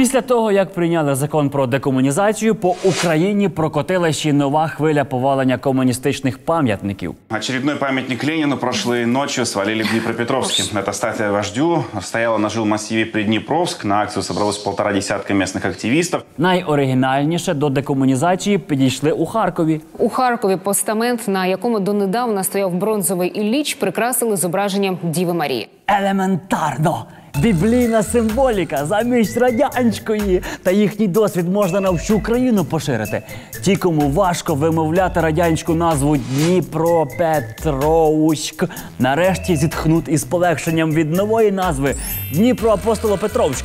Після того, як прийняли закон про декомунізацію, по Україні прокотила ще нова хвиля повалення комуністичних пам'ятників. Очередной памятник Ленину прошлой ночью свалили в Днепропетровске. Эта статуя вождю стояла на жилмассиве Приднепровск. На акцию собралось полтора десятка местных активистов. Найоригінальніше до декомунізації підійшли у Харкові. У Харкові постамент, на якому донедавна стояв бронзовий Ілліч, прикрасили зображенням Діви Марії. Елементарно! Біблійна символіка замість радянської. Та їхній досвід можна на всю Україну поширити. Ті, кому важко вимовляти радянську назву Дніпропетровськ, нарешті зітхнуть із полегшенням від нової назви Дніпроапостолопетровськ.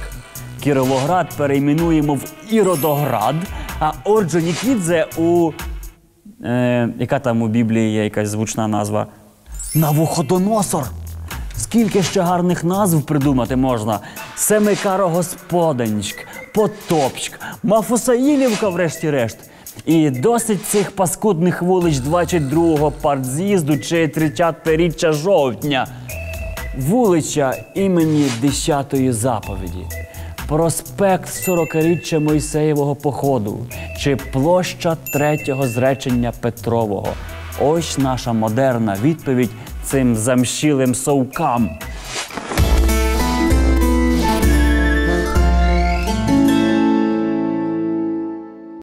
Кіровоград перейменуємо в Іродоград, а Орджонікідзе у. Е, яка там у Біблії є якась звучна назва? Навуходоносор. Скільки ще гарних назв придумати можна? Семикарогосподанськ, Потопськ, Мафусаїлівка, врешті-решт. І досить цих паскудних вулиць 22-го партз'їзду чи 30-річчя жовтня. Вулиця імені 10-ї заповіді. Проспект 40-річчя Мойсеєвого походу чи площа третього зречення Петрового. Ось наша модерна відповідь цим замщілим совкам.